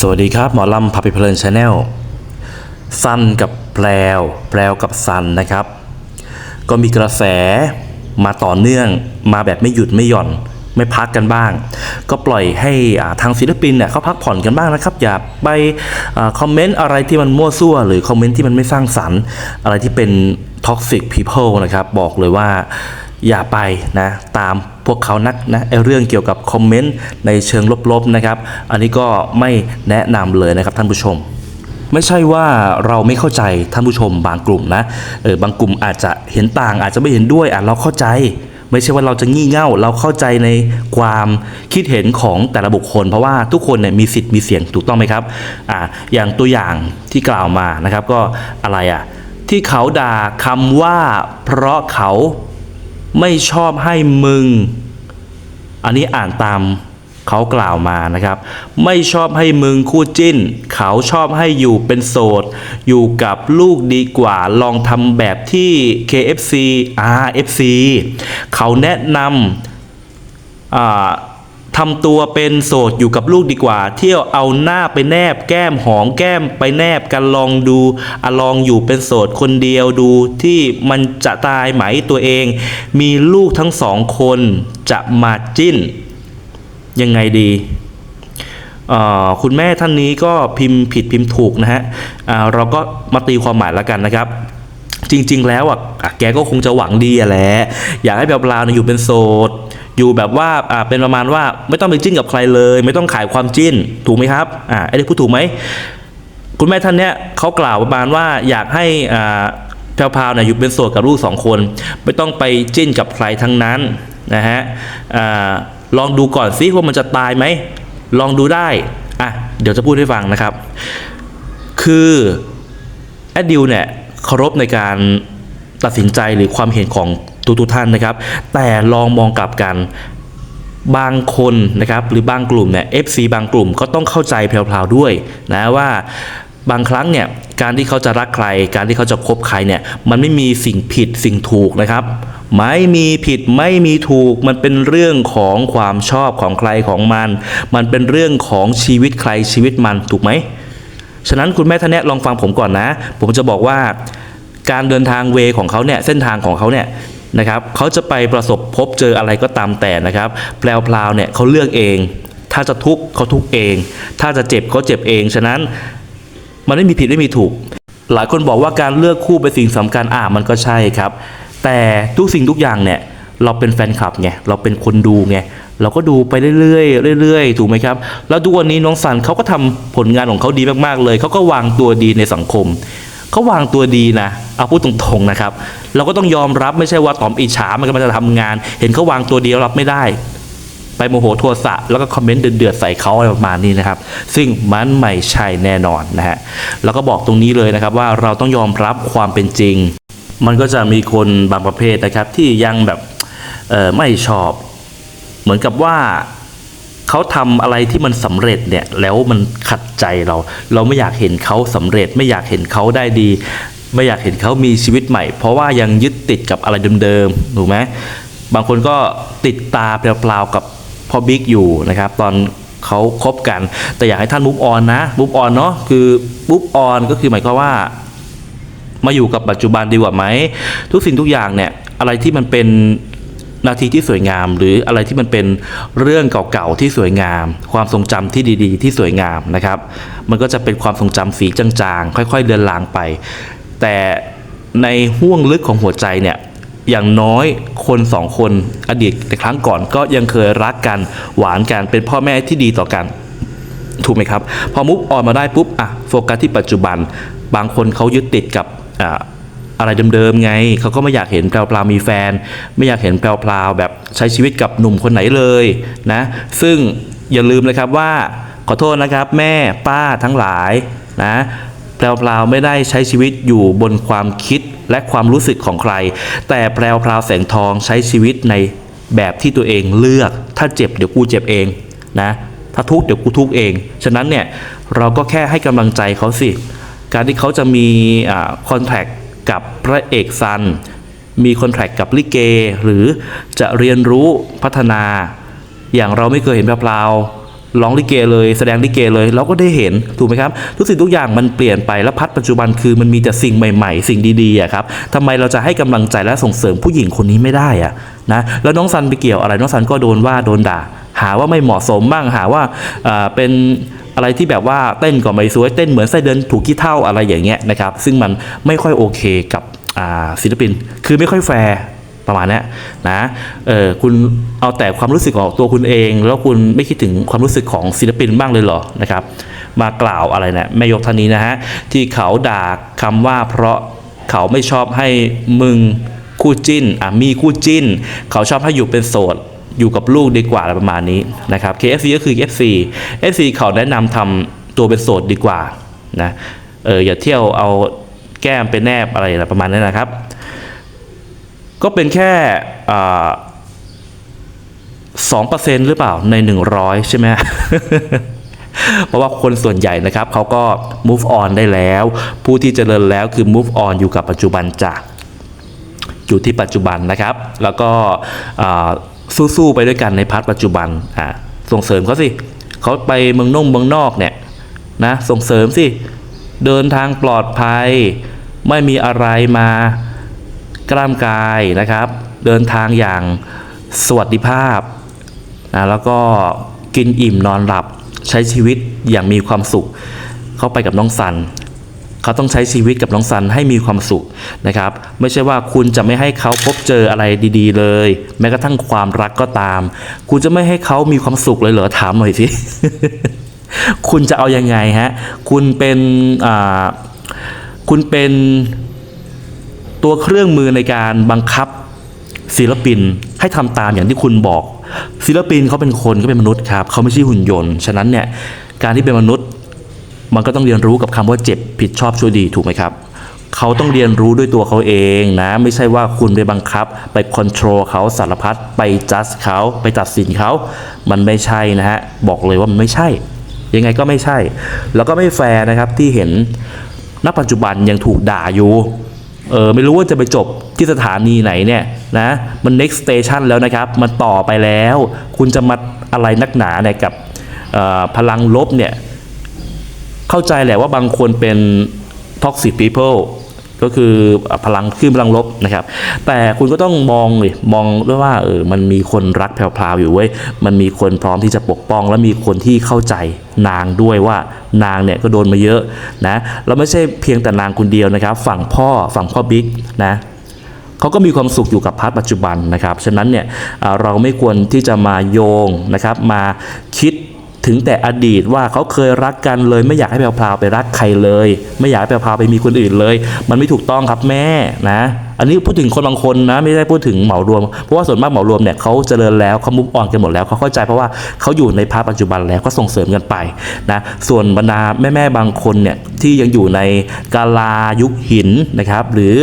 สวัสดีครับหมอลำพาไปเพลินชาแนลซันกับแปลวแปลวกับซันนะครับ ก็มีกระแสมาต่อเนื่องมาแบบไม่หยุดไม่หย่อนไม่พักกันบ้าง ก็ปล่อยให้ทางศิลปินเนี่ยเขาพักผ่อนกันบ้างนะครับ อย่าไปอคอมเมนต์อะไรที่มันมั่วซั่ว หรือคอมเมนต์ที่มันไม่สร้างสรรค์ อะไรที่เป็น toxic people นะครับ บอกเลยว่า อย่าไปนะตามพวกเขานักนะไอเรื่องเกี่ยวกับคอมเมนต์ในเชิงลบๆนะครับอันนี้ก็ไม่แนะนำเลยนะครับท่านผู้ชมไม่ใช่ว่าเราไม่เข้าใจท่านผู้ชมบางกลุ่มนะเออบางกลุ่มอาจจะเห็นต่าง อาจจะไม่เห็นด้วยอะเราเข้าใจ ไม่ใช่ว่าเราจะงี่เง่า เราเข้าใจในความคิดเห็นของแต่ละบุคคล เพราะว่าทุกคนเนี่ยมีสิทธิ์มีเสียงถูกต้องไหมครับอ่าอย่างตัวอย่างที่กล่าวมานะครับก็อะไรอะที่เขาด่าคำว่าเพราะเขา ไม่ชอบให้มึง อันนี้อ่านตามเขากล่าวมานะครับ ไม่ชอบให้มึงคู่จิ้น เขาชอบให้อยู่เป็นโสด อยู่กับลูกดีกว่าลองทำแบบที่ KFC RFC เขาแนะนำอ่า ทำตัวเป็นโสดอยู่กับลูกดีกว่า เที่ยวเอาหน้าไปแนบ แก้มหอมแก้มไปแนบกันลองดูอะลองอยู่เป็นโสดคนเดียวดูที่มันจะตายไหมตัวเอง มีลูกทั้งสองคนจะมาจิ้น ยังไงดีคุณแม่ท่านนี้ก็พิมพ์ผิดพิมพ์ถูกนะฮะเราก็มาตีความหมายแล้วกันนะครับจริง ๆ แล้วอะแกก็คงจะหวังดีแหละ อยากให้แบบลาวเนี่ยอยู่เป็นโสด อยู่แบบว่าอ่าเป็นประมาณว่าไม่ต้องไปจิ้นกับใครเลย ไม่ต้องขายความจิ้นถูกไหมครับอ่าไอ้นี่พูดถูกไหมคุณแม่ท่านเนี้ยเขากล่าวประมาณว่าอยากให้อ่าแพรวๆเนี่ยอยู่เป็นโสดกับลูกสองคน ไม่ต้องไปจิ้นกับใครทั้งนั้นนะฮะอาลองดูก่อนซิว่ามันจะตายไหม ลองดูได้อะเดี๋ยวจะพูดให้ฟังนะครับ คือแอดดิวเนี่ยเคารพในการตัดสินใจหรือความเห็นของ ทุกๆท่านนะครับ แต่ลองมองกลับกันบางคนนะครับหรือบางกลุ่มเนี่ย FC บางกลุ่มก็ต้องเข้าใจแพรวๆด้วยนะว่าบางครั้งเนี่ยการที่เขาจะรักใคร การที่เขาจะคบใครเนี่ยมันไม่มีสิ่งผิดสิ่งถูกนะครับ ไม่มีผิดไม่มีถูกมันเป็นเรื่องของความชอบของใครของมัน มันเป็นเรื่องของชีวิตใครชีวิตมันถูกไหมฉะนั้นคุณแม่ท่านเนี้ยลองฟังผมก่อนนะ ผมจะบอกว่าการเดินทางเวของเขาเนี่ยเส้นทางของเขาเนี่ย นะครับเขาจะไปประสบพบเจออะไรก็ตามแต่นะครับแปลวพลาวเนี่ยเขาเลือกเอง ถ้าจะทุกข์เขาทุกข์เอง ถ้าจะเจ็บเขาเจ็บเอง ฉะนั้นมันไม่มีผิดไม่มีถูก หลายคนบอกว่าการเลือกคู่เป็นสิ่งสำคัญอ่ามันก็ใช่ครับ แต่ทุกสิ่งทุกอย่างเนี่ยเราเป็นแฟนคลับไงเราเป็นคนดูไงเราก็ดูไปเรื่อยๆเรื่อยๆ ถูกไหมครับ แล้วทุกวันนี้น้องสันเขาก็ทำผลงานของเขาดีมากๆเลย เขาก็วางตัวดีในสังคม เขาวางตัวดีนะเอาพูดตรงๆนะครับ เราก็ต้องยอมรับไม่ใช่ว่าตอมอิจฉามันกำลังจะทำงาน เห็นเขาวางตัวดีแล้วรับไม่ได้ ไปโมโหโทสะแล้วก็คอมเมนต์เดือดๆใส่เขาอะไรประมาณนี้นะครับ ซึ่งมันไม่ใช่แน่นอนนะฮะแล้วก็บอกตรงนี้เลยนะครับว่าเราต้องยอมรับความเป็นจริง มันก็จะมีคนบางประเภทนะครับที่ยังแบบไม่ชอบ เหมือนกับว่า เขาทำอะไรที่มันสำเร็จเนี่ยแล้วมันขัดใจเรา เราไม่อยากเห็นเขาสำเร็จ ไม่อยากเห็นเขาได้ดี ไม่อยากเห็นเขามีชีวิตใหม่ เพราะว่ายังยึดติดกับอะไรเดิมๆถูกไหมบางคนก็ติดตาเปล่าๆกับพ่อบิ๊กอยู่นะครับ ตอนเขาคบกัน แต่อยากให้ท่านมุฟออนนะมุฟออนเนาะคือมุฟออนก็คือหมายความว่า มาอยู่กับปัจจุบันดีกว่าไหมทุกสิ่งทุกอย่างเนี่ยอะไรที่มันเป็น นาทีที่สวยงาม หรืออะไรที่มันเป็นเรื่องเก่าๆที่สวยงาม ความทรงจำที่ดีๆ ที่สวยงามนะครับ มันก็จะเป็นความทรงจำสีจางๆ ค่อย ๆเดือนลางไป แต่ในห่วงลึกของหัวใจเนี่ยอย่างน้อยคนสองคนอดีตในครั้งก่อนก็ยังเคยรักกันหวานกันเป็นพ่อแม่ที่ดีต่อกัน ถูกไหมครับ พอมุกออนมาได้ปุ๊บอะโฟกัสที่ปัจจุบัน บางคนเขายึดติดกับ อะไรเดิมๆไง เขาก็ไม่อยากเห็นแพรวๆมีแฟน ไม่อยากเห็นแพรวๆแบบใช้ชีวิตกับหนุ่มคนไหนเลยนะ ซึ่งอย่าลืมนะครับว่าขอโทษนะครับแม่ป้าทั้งหลายนะแพรวๆไม่ได้ใช้ชีวิตอยู่บนความคิดและความรู้สึกของใคร แต่แพรวๆแสงทองใช้ชีวิตในแบบที่ตัวเองเลือก ถ้าเจ็บเดี๋ยวกูเจ็บเองนะถ้าทุกข์เดี๋ยวกูทุกข์เอง ฉะนั้นเนี่ยเราก็แค่ให้กำลังใจเขาสิ การที่เขาจะมีคอนแทค กับพระเอกซัน มีคอนแทคกับลิเก หรือจะเรียนรู้พัฒนา อย่างเราไม่เคยเห็นแพรวร้องลิเกเลยแสดงลิเกเลยเราก็ได้เห็นถูกไหมครับ ทุกสิ่งทุกอย่างมันเปลี่ยนไปแล้วพัดปัจจุบันคือมันมีแต่สิ่งใหม่ ๆ สิ่งดีๆอะครับทำไมเราจะให้กำลังใจและส่งเสริมผู้หญิงคนนี้ไม่ได้อะนะแล้วน้องซันไปเกี่ยวอะไรน้องซันก็โดนว่าโดนด่า หาว่าไม่เหมาะสมบ้างหาว่าเป็น อะไรที่แบบว่าเต้นก็ไม่สวยเต้นเหมือนไส้เดินถูกขี้เท่าอะไรอย่างเงี้ยนะครับ ซึ่งมันไม่ค่อยโอเคกับศิลปิน คือไม่ค่อยแฟร์ประมาณนี้นะเออคุณเอาแต่ความรู้สึกของตัวคุณเอง แล้วคุณไม่คิดถึงความรู้สึกของศิลปินบ้างเลยเหรอนะครับ มากล่าวอะไรเนะี่ยแม่ยกท่านนี้นะฮะที่เขาด่าคำว่าเพราะเขาไม่ชอบให้มึงคู่จิ้นอะมีคู่จิ้น เขาชอบให้อยู่เป็นโสด อยู่กับลูกดีกว่าอะไรประมาณนี้นะครับ KFC ก็คือ FC FC เขาแนะนำทำตัวเป็นโสดดีกว่านะเอออย่าเที่ยวเอาแก้มไปแนบอะไรประมาณนั้นนะครับ ก็เป็นแค่สองเปอร์เซ็นต์หรือเปล่าในหนึ่งร้อยใช่ไหมเพราะว่าคนส่วนใหญ่นะครับเขาก็ move on ได้แล้ว ผู้ที่เจริญแล้วคือ move on อยู่กับปัจจุบันจ้ะอยู่ที่ปัจจุบันนะครับ แล้วก็ สู้ๆไปด้วยกันในพาร์ทปัจจุบันอ่าส่งเสริมเขาสิเขาไปเมืองนงเมืองนอกเนี่ยนะส่งเสริมสิเดินทางปลอดภัย ไม่มีอะไรมากล้ามกายนะครับ เดินทางอย่างสวัสดิภาพนะแล้วก็กินอิ่มนอนหลับใช้ชีวิตอย่างมีความสุข เข้าไปกับน้องสัน เขาต้องใช้ชีวิตกับน้องสันให้มีความสุขนะครับ ไม่ใช่ว่าคุณจะไม่ให้เขาพบเจออะไรดี ๆ เลย แม้กระทั่งความรักก็ตาม คุณจะไม่ให้เขามีความสุขเลยเหรอถามหน่อยสิคุณจะเอายังไงฮะ คุณเป็นคุณเป็นตัวเครื่องมือในการบังคับศิลปินให้ทำตามอย่างที่คุณบอก ศิลปินเขาเป็นคนก็เป็นมนุษย์ครับเขาไม่ใช่หุ่นยนต์ ฉะนั้นเนี่ยการที่เป็นมนุษย์ มันก็ต้องเรียนรู้กับคำว่าเจ็บผิดชอบชั่วดีถูกไหมครับเขาต้องเรียนรู้ด้วยตัวเขาเองนะ ไม่ใช่ว่าคุณไปบังคับ ไปคอนโทรลเขาสารพัดไปจัดเขาไปตัดสินเขา มันไม่ใช่นะฮะ บอกเลยว่ามันไม่ใช่ ยังไงก็ไม่ใช่ แล้วก็ไม่แฟร์นะครับที่เห็นณปัจจุบันยังถูกด่าอยู่เออไม่รู้ว่าจะไปจบที่สถานีไหนเนี่ยนะมัน next station แล้วนะครับ มันต่อไปแล้ว คุณจะมาอะไรนักหนาเนี่ยกับออพลังลบเนี่ย เข้าใจแหละว่าบางคนเป็น toxic people ก็คือพลังขึ้นพลังลบนะครับ แต่คุณก็ต้องมองเลยมองด้วยว่าเออมันมีคนรักแพรวๆอยู่เว้ยมันมีคนพร้อมที่จะปกป้อง และมีคนที่เข้าใจนางด้วยว่านางเนี่ยก็โดนมาเยอะนะแล้วไม่ใช่เพียงแต่นางคนเดียวนะครับ ฝั่งพ่อฝั่งพ่อบิ๊กนะเขาก็มีความสุขอยู่กับพาร์ทปัจจุบันนะครับ ฉะนั้นเนี่ยเราไม่ควรที่จะมาโยงนะครับมาคิด ถึงแต่อดีตว่าเขาเคยรักกันเลย ไม่อยากให้แพรวไปรักใครเลย ไม่อยากให้แพรวไปมีคนอื่นเลย มันไม่ถูกต้องครับแม่นะอันนี้พูดถึงคนบางคนนะไม่ได้พูดถึงเหมารวม เพราะว่าส่วนมากเหมารวมเนี่ยเขาเจริญแล้วเขามุกอ่อนกันหมดแล้วเขาเข้าใจเพราะว่าเขาอยู่ในพาร์ทปัจจุบันแล้วก็ส่งเสริมกันไปนะส่วนบรรดาแม่ๆบางคนเนี่ยที่ยังอยู่ในกาลายุคหินนะครับหรือ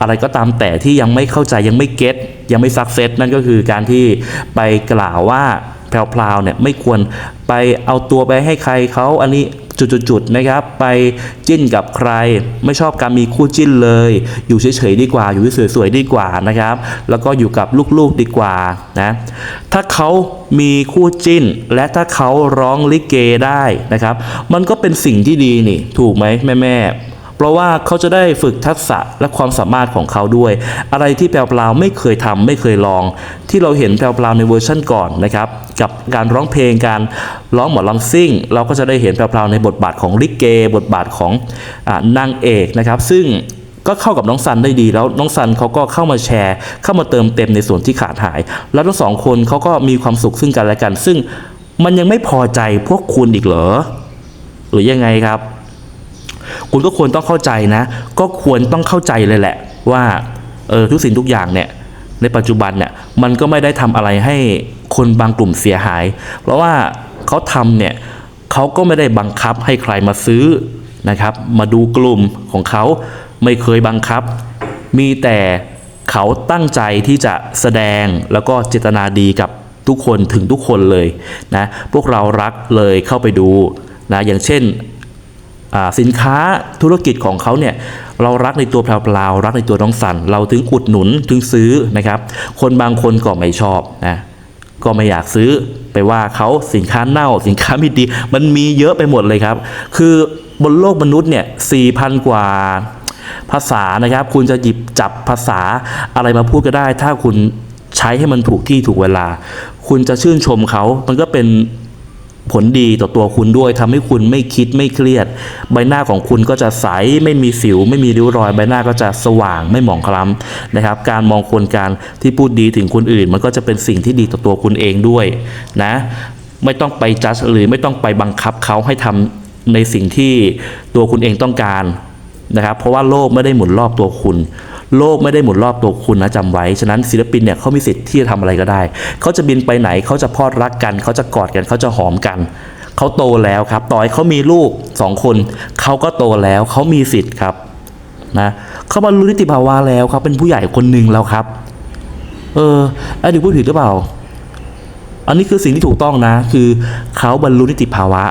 อะไรก็ตามแต่ที่ยังไม่เข้าใจยังไม่เก็ตยังไม่ซักเซสนั่นก็คือการที่ไปกล่าวว่า แพรวๆเนี่ยไม่ควรไปเอาตัวไปให้ใครเขาอันนี้จุดๆนะครับ ไปจิ้นกับใคร ไม่ชอบการมีคู่จิ้นเลย อยู่เฉยๆดีกว่า อยู่สวยๆดีกว่านะครับ แล้วก็อยู่กับลูกๆดีกว่านะถ้าเขามีคู่จิ้น และถ้าเขาร้องลิเกได้นะครับ มันก็เป็นสิ่งที่ดีนี่ ถูกไหมแม่ๆ เพราะว่าเขาจะได้ฝึกทักษะและความสามารถของเขาด้วย อะไรที่แพรวๆไม่เคยทำไม่เคยลอง ที่เราเห็นแพรวๆในเวอร์ชันก่อนนะครับกับการร้องเพลงการร้องหมอลำซิ่ง เราก็จะได้เห็นแพรวๆในบทบาทของลิเก บทบาทของอนางเอกนะครับซึ่งก็เข้ากับน้องซันได้ดีแล้วน้องซันเขาก็เข้ามาแชร์ เข้ามาเติมเต็มในส่วนที่ขาดหาย แล้วทั้งสองคนเขาก็มีความสุขซึ่งกันและกัน ซึ่งมันยังไม่พอใจพวกคุณอีกเหรอ หรือยังไงครับ คุณก็ควรต้องเข้าใจนะ ก็ควรต้องเข้าใจเลยแหละ ว่าเออทุกสิ่งทุกอย่างเนี่ยในปัจจุบันเนี่ยมันก็ไม่ได้ทำอะไรให้คนบางกลุ่มเสียหาย เพราะว่าเขาทำเนี่ยเขาก็ไม่ได้บังคับให้ใครมาซื้อนะครับ มาดูกลุ่มของเขาไม่เคยบังคับ มีแต่เขาตั้งใจที่จะแสดงแล้วก็เจตนาดีกับทุกคนถึงทุกคนเลยนะพวกเรารักเลยเข้าไปดูนะอย่างเช่น สินค้าธุรกิจของเขาเนี่ยเรารักในตัวแพรวๆรักในตัวน้องสัน เราถึงอุดหนุนถึงซื้อนะครับ คนบางคนก็ไม่ชอบนะก็ไม่อยากซื้อไปว่าเขาสินค้าเน่าสินค้าไม่ดี มันมีเยอะไปหมดเลยครับ คือบนโลกมนุษย์เนี่ย4,000กว่าภาษานะครับ คุณจะหยิบจับภาษาอะไรมาพูดก็ได้ ถ้าคุณใช้ให้มันถูกที่ถูกเวลา คุณจะชื่นชมเขา มันก็เป็น ผลดีต่อตัวคุณด้วยทำให้คุณไม่คิดไม่เครียด ใบหน้าของคุณก็จะใสไม่มีสิว ไม่มีริ้วรอย ใบหน้าก็จะสว่างไม่หมองคล้ำนะครับ การมองคนการที่พูดดีถึงคนอื่น มันก็จะเป็นสิ่งที่ดีต่อตัวคุณเองด้วยนะไม่ต้องไปจัดหรือไม่ต้องไปบังคับเขาให้ทำในสิ่งที่ตัวคุณเองต้องการนะครับ เพราะว่าโลกไม่ได้หมุนรอบตัวคุณ โลกไม่ได้หมุนรอบตัวคุณนะจำไว้ ฉะนั้นศิลปินเนี่ยเขามีสิทธิ์ที่จะทำอะไรก็ได้ เขาจะบินไปไหนเขาจะพอดรักกัน เขาจะกอดกันเขาจะหอมกันเขาโตแล้วครับ ต่อให้เขามีลูกสองคนเขาก็โตแล้วเขามีสิทธิ์ครับนะเขาบรรลุนิติภาวะแล้วครับ เป็นผู้ใหญ่คนหนึ่งแล้วครับ เออไอ้ดิพูดผิดหรือเปล่า อันนี้คือสิ่งที่ถูกต้องนะ คือเขาบรรลุนิติภาวะ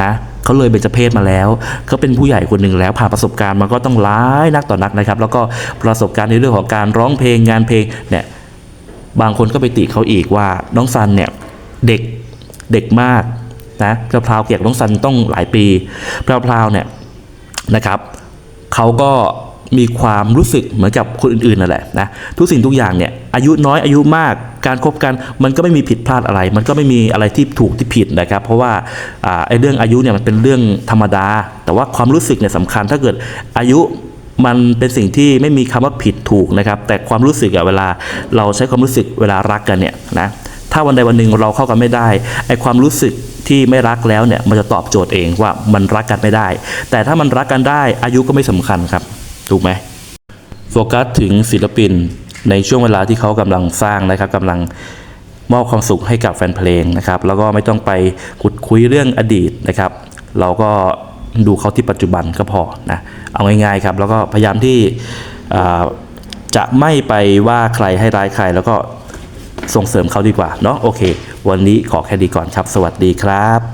นะ เขาเลยเป็นเจเพศมาแล้วเขาเป็นผู้ใหญ่คนหนึ่งแล้วผ่านประสบการณ์มาก็ต้องร้ายนักต่อนักนะครับ แล้วก็ประสบการณ์ในเรื่องของการร้องเพลงงานเพลงเนี่ยบางคนก็ไปติเขาอีกว่าน้องซันเนี่ยเด็กเด็กมากนะพราวเกียกน้องซันต้องหลายปีพราวๆเนี่ยนะครับเขาก็มีความรู้สึกเหมือนกับคนอื่นๆนั่นแหละนะทุกสิ่งทุกอย่างเนี่ย อายุน้อยอายุมาก การคบกันมันก็ไม่มีผิดพลาดอะไร มันก็ไม่มีอะไรที่ถูกที่ผิดนะครับ เพราะว่าไอ้เรื่องอายุเนี่ยมันเป็นเรื่องธรรมดา แต่ว่าความรู้สึกเนี่ยสำคัญถ้าเกิดอายุมันเป็นสิ่งที่ไม่มีคำว่าผิดถูกนะครับ แต่ความรู้สึกอะเวลาเราใช้ความรู้สึกเวลารักกันเนี่ยนะถ้าวันใดวันหนึ่งเราเข้ากันไม่ได้ไอ้ความรู้สึกที่ไม่รักแล้วเนี่ยมันจะตอบโจทย์เองว่ามันรักกันไม่ได้ แต่ถ้ามันรักกันได้อายุก็ไม่สำคัญครับ ถูกไหมโฟกัสถึงศิลปิน ในช่วงเวลาที่เขากำลังสร้างนะครับกำลังมอบความสุขให้กับแฟนเพลงนะครับ แล้วก็ไม่ต้องไปขุดคุยเรื่องอดีตนะครับ เราก็ดูเขาที่ปัจจุบันก็พอนะเอาง่ายๆครับแล้วก็พยายามที่จะไม่ไปว่าใครให้ร้ายใคร แล้วก็ส่งเสริมเขาดีกว่าเนาะโอเค วันนี้ขอแค่ดีก่อนครับ สวัสดีครับ